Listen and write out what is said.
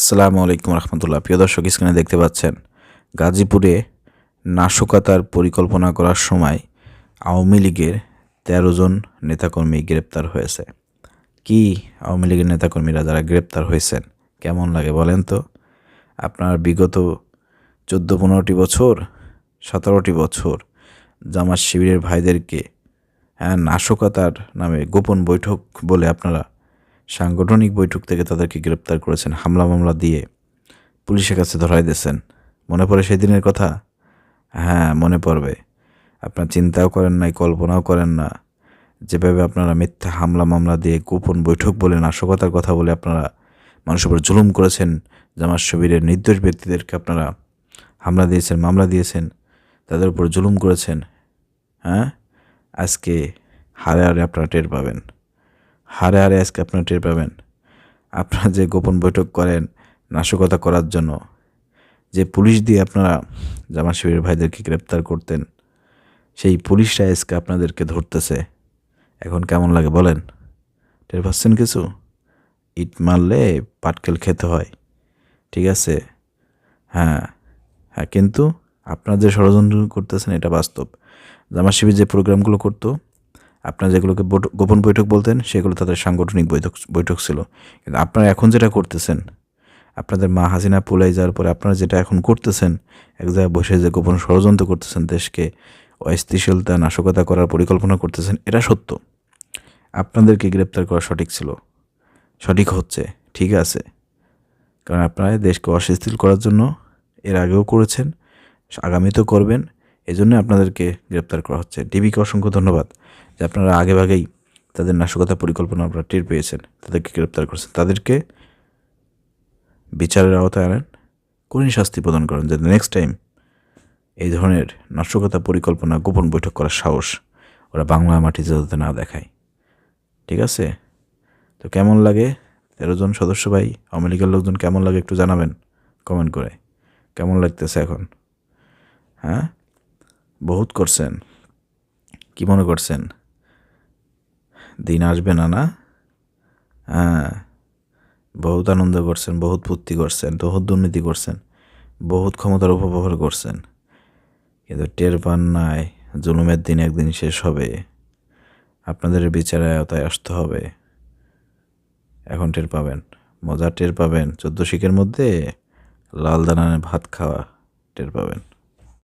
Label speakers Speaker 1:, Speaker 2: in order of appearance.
Speaker 1: আসসালামু আলাইকুম রহমতুল্লাহ। প্রিয় দর্শক, স্ক্রিনে দেখতে পাচ্ছেন, গাজীপুরে নাশকতার পরিকল্পনা করার সময় আওয়ামী লীগের তেরো জন নেতাকর্মী গ্রেপ্তার হয়েছে। কি আওয়ামী লীগের নেতাকর্মীরা যারা গ্রেপ্তার হয়েছেন, কেমন লাগে বলেন তো? আপনার বিগত চোদ্দ, পনেরোটি বছর, সতেরোটি বছর জামাত শিবিরের ভাইদেরকে হ্যাঁ নাশকতার নামে গোপন বৈঠক বলে আপনারা সাংগঠনিক বৈঠক থেকে তাদেরকে গ্রেপ্তার করেছেন, হামলা মামলা দিয়ে। পুলিশের কাছে ধরাই দিয়েছেন। মনে পড়ে সেই দিনের কথা? হ্যাঁ মনে পড়বে। আপনার চিন্তাও করেন নাই, কল্পনাও করেন না। যেভাবে আপনারা মিথ্যা হামলা মামলা দিয়ে গোপন বৈঠক বলে নাশকতার কথা বলে আপনারা মানুষের উপর জুলুম করেছেন, জামাত শিবিরের নির্দোষ ব্যক্তিদেরকে আপনারা হামলা দিয়েছেন, মামলা দিয়েছেন, তাদের উপর জুলুম করেছেন হ্যাঁ? আজকে হারে হারে আপনারা টের পাবেন। হারে হারে আজকে আপনারা টের পাবেন। আপনারা যে গোপন বৈঠক করেন নাশকতা করার জন্য, যে পুলিশ দিয়ে আপনারা জামা শিবিরের ভাইদেরকে গ্রেপ্তার করতেন, সেই পুলিশরা আজকে আপনাদেরকে ধরতেছে। এখন কেমন লাগে বলেন? টের পাচ্ছেন কিছু? ইট মারলে পাটকেল খেতে হয়, ঠিক আছে? হ্যাঁ হ্যাঁ কিন্তু আপনারা যে ষড়যন্ত্র করতেছেন এটা বাস্তব। জামা শিবির যে প্রোগ্রামগুলো করতো আপনারা যেগুলোকে গোপন বৈঠক বলতেন, সেগুলো তাদের সাংগঠনিক বৈঠক বৈঠক ছিল। কিন্তু আপনারা এখন যেটা করতেছেন, আপনাদের মা হাসিনা পুলাই যাওয়ার পরে আপনারা যেটা এখন করতেছেন, এক জায়গায় বসে যে গোপন ষড়যন্ত্র করতেছেন, দেশকে অস্থিতিশীলতা, নাশকতা করার পরিকল্পনা করতেছেন, এটা সত্য। আপনাদেরকে গ্রেপ্তার করা সঠিক ছিল। সঠিক হচ্ছে, ঠিক আছে। কারণ আপনারা দেশকে অস্থিতিশীল করার জন্য এর আগেও করেছেন, আগামীতেও করবেন, এজন্য আপনাদেরকে গ্রেপ্তার করা হচ্ছে। ডিবিকে অসংখ্য ধন্যবাদ। যে আপনারা আগে ভাগেই তাদের নাশকতা পরিকল্পনা আপনারা টের পেয়েছেন, তাদেরকে গ্রেপ্তার করেছেন। তাদেরকে বিচারের আওতায় আনেন, কঠিন শাস্তি প্রদান করেন, যাতে নেক্সট টাইম এই ধরনের নাশকতা পরিকল্পনা, গোপন বৈঠক করার সাহস ওরা বাংলা মাটিতে যাতে না দেখায়। ঠিক আছে? তো কেমন লাগে? তেরো জন সদস্য ভাই, আওয়ামী লীগের লোকজন কেমন লাগে একটু জানাবেন কমেন্ট করে। কেমন লাগতেছে এখন? হ্যাঁ? বহুত করছেন। কি মনে করছেন? দিন আসবে না না? হ্যাঁ। বহুত আনন্দ করছেন, বহুত ফুর্তি করছেন, বহুত দুর্নীতি করছেন, বহুত ক্ষমতার অপব্যবহার করছেন। কিন্তু টের পান নাই, জুলুমের দিন একদিন শেষ হবে। আপনাদের বিচারে আওতায় আসতে হবে। এখন টের পাবেন মজা টের পাবেন, চোদ্দ শিখের মধ্যে লাল দানানে ভাত খাওয়া টের পাবেন।